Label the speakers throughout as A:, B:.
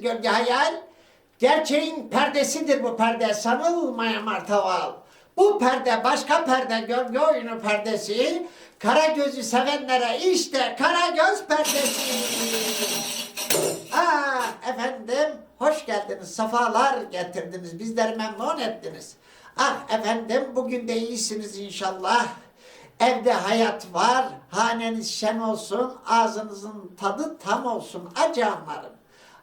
A: gölge hayal. Gerçeğin perdesidir bu perde. Sanılmaya martaval. Bu perde başka perde gölge oyunu perdesi. Kara gözü sevenlere işte kara göz perdesi. Aa efendim hoş geldiniz. Safalar getirdiniz. Bizleri memnun ettiniz. Ah efendim bugün de iyisiniz inşallah. Evde hayat var. Haneniz şen olsun. Ağzınızın tadı tam olsun. Acanlarım.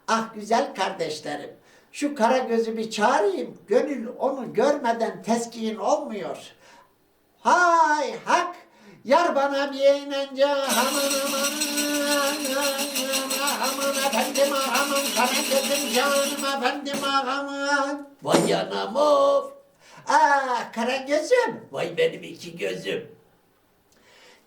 A: Ah güzel kardeşlerim. Şu kara gözü bir çağırayım. Gönül onu görmeden teskin olmuyor. Hay hak. Yar bana bir eğlence aman aman aman efendim aman sana gözüm canım efendim aman Vay anam of Ah kara gözüm Vay benim iki gözüm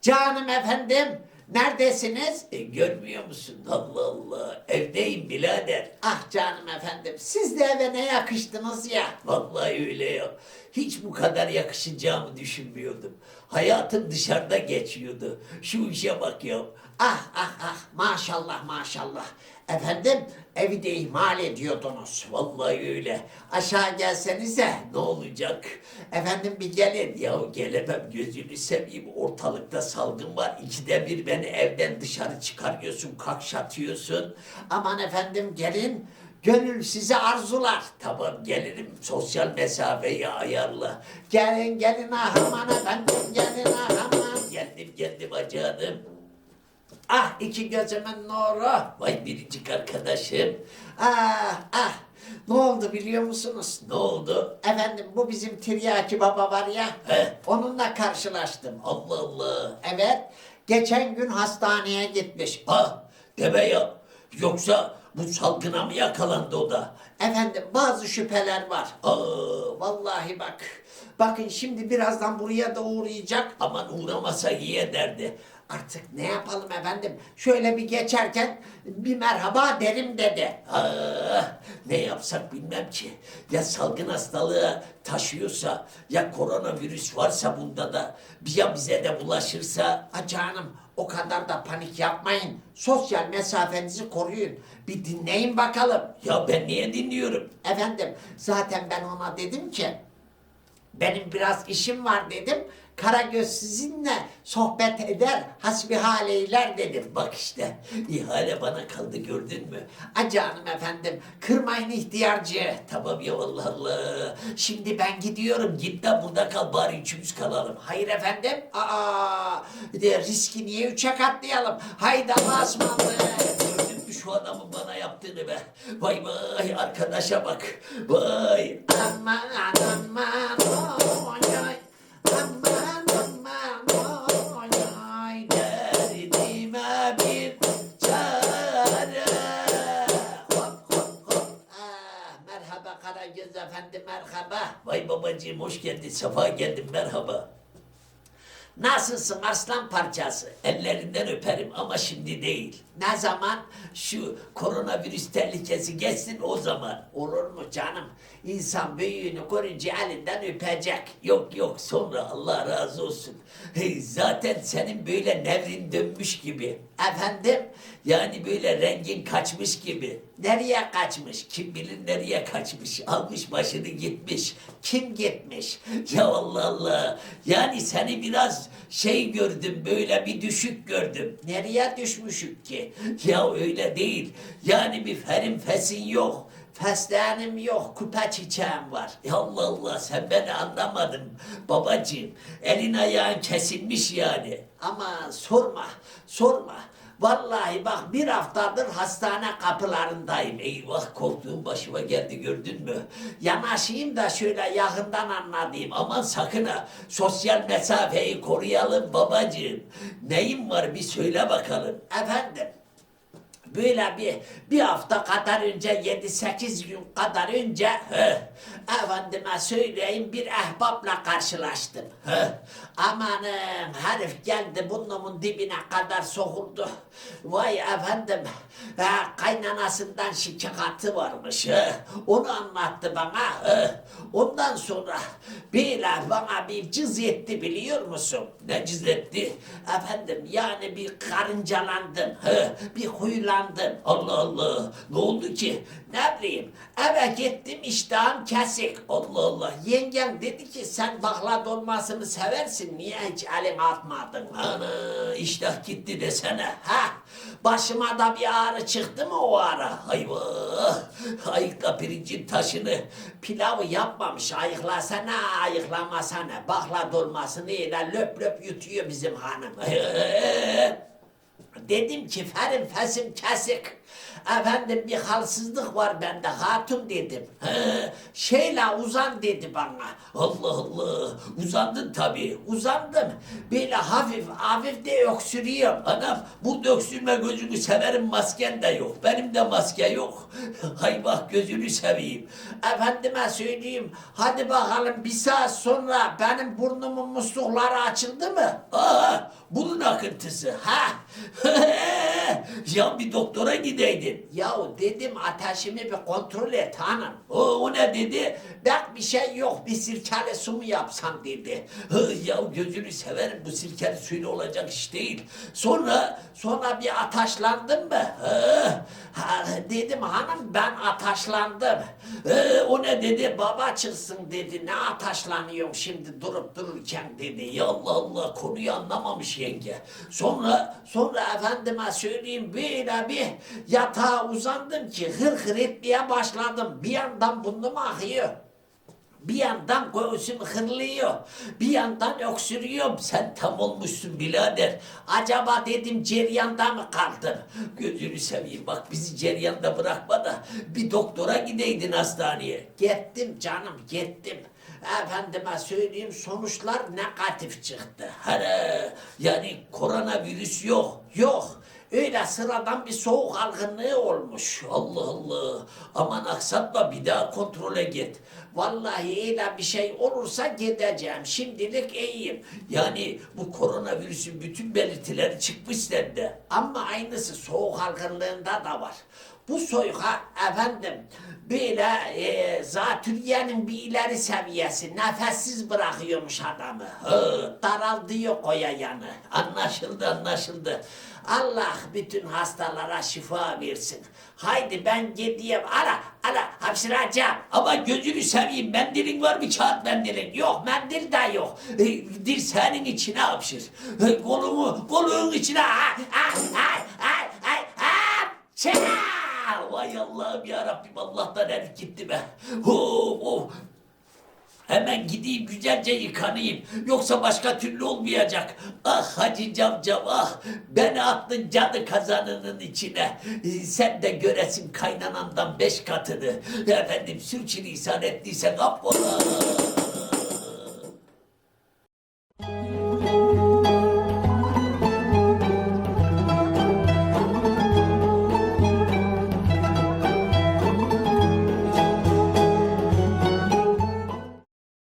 A: Canım efendim neredesiniz?
B: E, görmüyor musun? Allah Allah. Evdeyim birader.
A: Ah canım efendim siz de eve ne yakıştınız ya
B: Vallahi öyle ya. Hiç bu kadar yakışacağımı düşünmüyordum. Hayatım dışarıda geçiyordu. Şu işe bak ya.
A: Ah ah ah maşallah maşallah Efendim evi de ihmal ediyordunuz
B: Vallahi öyle.
A: Aşağı gelsenize
B: Ne olacak?
A: Efendim bir gelin
B: Ya gelemem gözünü seveyim. Ortalıkta salgın var. İkide bir beni evden dışarı çıkarıyorsun, kakşatıyorsun.
A: Aman efendim gelin. Gönül sizi arzular.
B: Tamam gelirim. Sosyal mesafeyi ayarla.
A: Gelin gelin ah aman efendim gelin ah aman.
B: Geldim geldim acanım.
A: Ah iki gözümün nuru.
B: Vay biricik arkadaşım.
A: Ah ah. Ne oldu biliyor musunuz?
B: Ne oldu?
A: Efendim bu bizim Tiryaki Baba var ya.
B: He.
A: Onunla karşılaştım.
B: Allah Allah.
A: Evet. Geçen gün hastaneye gitmiş.
B: Ha deme ya. Yoksa bu salgına mı yakalandı o da?
A: Efendim bazı şüpheler var.
B: Aa,
A: Vallahi bak. Bakın şimdi birazdan buraya da uğrayacak.
B: aman uğramasa iyi ederdi.
A: Artık ne yapalım efendim? Şöyle bir geçerken bir merhaba derim dedi.
B: Ah, ne yapsak bilmem ki. Ya salgın hastalığı taşıyorsa, ya koronavirüs varsa bunda da, ya bize de bulaşırsa.
A: Ha canım o kadar da panik yapmayın. Sosyal mesafenizi koruyun. Bir dinleyin bakalım.
B: Ya ben niye dinliyorum?
A: Efendim zaten ben ona dedim ki benim biraz işim var dedim. Karagöz sizinle sohbet eder, hasbihal eyler dedim.
B: Bak işte, ihale bana kaldı gördün mü?
A: A canım efendim, kırmayın ihtiyarcı.
B: Tamam ya Allah Allah. Şimdi ben gidiyorum. Git de burada kal bari üçümüz kalalım.
A: Hayır efendim, aa, de riski niye üçe katlayalım? Haydi Allah'a ısmarladık.
B: Şu adamın bana yaptığını be? Vay vay arkadaşa bak. Vay.
A: Aman aman
B: Babacığım hoş geldin. Sefa geldin merhaba.
A: Nasılsın aslan parçası?
B: Ellerinden öperim ama şimdi değil.
A: Ne zaman?
B: Şu koronavirüs tehlikesi geçsin o zaman.
A: Olur mu canım? İnsan büyüğünü görünce elinden öpecek.
B: Yok yok sonra Allah razı olsun. Zaten senin böyle nevrin dönmüş gibi.
A: Efendim?
B: Yani böyle rengin kaçmış gibi.
A: Nereye kaçmış?
B: Kim bilir nereye kaçmış. Almış başını gitmiş.
A: Kim gitmiş?
B: Ya Allah Allah. Yani seni biraz şey gördüm böyle bir düşük gördüm.
A: Nereye düşmüşük ki?
B: Ya öyle değil. Yani bir ferin fesin yok.
A: Fesleğenim yok, kupa çiçeğim var.
B: Ya Allah Allah sen beni anlamadın babacığım. Elin ayağın kesilmiş yani.
A: Ama sorma, sorma. Vallahi bak bir haftadır hastane kapılarındayım.
B: Eyvah korktuğum başıma geldi gördün mü?
A: Yanaşayım da şöyle yakından anlatayım.
B: Aman sakın ha. Sosyal mesafeyi koruyalım babacığım. Neyin var bir söyle bakalım.
A: Efendim, böyle bir, bir hafta kadar önce, yedi sekiz gün kadar önce,
B: He,
A: efendime söyleyeyim bir ehbapla karşılaştım.
B: he.
A: Amanın herif geldi burnumun dibine kadar sokuldu. Vay efendim ha, kaynanasından şikayeti varmış.
B: He.
A: Onu anlattı bana.
B: He.
A: Ondan sonra böyle bana bir cız etti biliyor musun?
B: Ne cizletti?
A: Efendim yani bir karıncalandım.
B: He.
A: Bir huylandım. Allah Allah. Ne oldu ki? Ne bileyim. Eve gittim iştahım kesik. Allah Allah. Yengem dedi ki sen bakla dolmasını seversin. Niye hiç elin atmadın? Ana iştah gitti desene. Ha? Başıma da bir ağrı çıktı mı o ara? Hayvah. Ayıkla pirincin taşını. Pilavı yapmamış. Ayıklasana ayıklamasana. Bakla dolmasını öyle löp löp yutuyor bizim hanım. Dedim ki ferim fesim kesik. Efendim bir halsizlik var bende hatun dedim. He, şeyle uzan dedi bana. Allah Allah uzandın tabii uzandım. Böyle hafif hafif de öksürüyorum. Anam bu öksürme gözünü severim masken de yok. Benim de maske yok. Hay bak gözünü seveyim. Efendime söyleyeyim hadi bakalım bir saat sonra benim burnumun muslukları açıldı mı? Aa, bunun akıntısı. Ha? ya bir doktora gideydin. Yahu dedim ateşimi bir kontrol et hanım. O, o ne dedi? Bak bir şey yok bir sirkeli su mu yapsam dedi. Hı, ya gözünü severim bu sirkeli suyla olacak iş değil. Sonra sonra bir ateşlandım mı? Hı, ha, dedim hanım ben ateşlandım. Hı, o ne dedi? Baba çıksın dedi. Ne ateşlanıyorum şimdi durup dururken dedi. Ya Allah Allah konuyu anlamamış yenge. Sonra sonra efendime söyleyeyim böyle bir yatağa uzandım ki hır hır etmeye başladım. Bir yandan burnum akıyor. Bir yandan göğsüm hırlıyor. Bir yandan öksürüyorum. Sen tam olmuşsun birader. Acaba dedim ceryanda mı kaldım? Gözünü seveyim bak bizi ceryanda bırakma da bir doktora gideydin hastaneye. Gittim canım gittim. Efendime söyleyeyim sonuçlar negatif çıktı. Hele yani koronavirüs yok. Yok. Öyle sıradan bir soğuk algınlığı olmuş. Allah Allah. Aman aksatma bir daha kontrole git. Vallahi öyle bir şey olursa gideceğim. Şimdilik iyiyim. Yani bu koronavirüsün bütün belirtileri çıkmış sende. Ama aynısı soğuk algınlığında da var. Bu soyka efendim böyle e, zatürrenin bir ileri seviyesi nefessiz bırakıyormuş adamı. Hı, daraltıyor koya yanı. Anlaşıldı anlaşıldı. Allah bütün hastalara şifa versin. Haydi ben gideyim. Ara ara hapşıracağım. Ama gözünü seveyim mendilin var mı kağıt mendilin? Yok mendil de yok. E, dirseğinin içine hapşır. E, kolumu kolunun içine. Ay ay ay ay ay. Hapşır! Vay Allah'ım ya Rabbim Allah'tan herif gitti be. Oh, oh. Hemen gideyim güzelce yıkanayım. Yoksa başka türlü olmayacak. Ah Hacı Camcam ah. Beni attın cadı kazanının içine. Ee, Sen de göresin kaynanandan beş katını. Efendim sürçülisan ettiysen affola.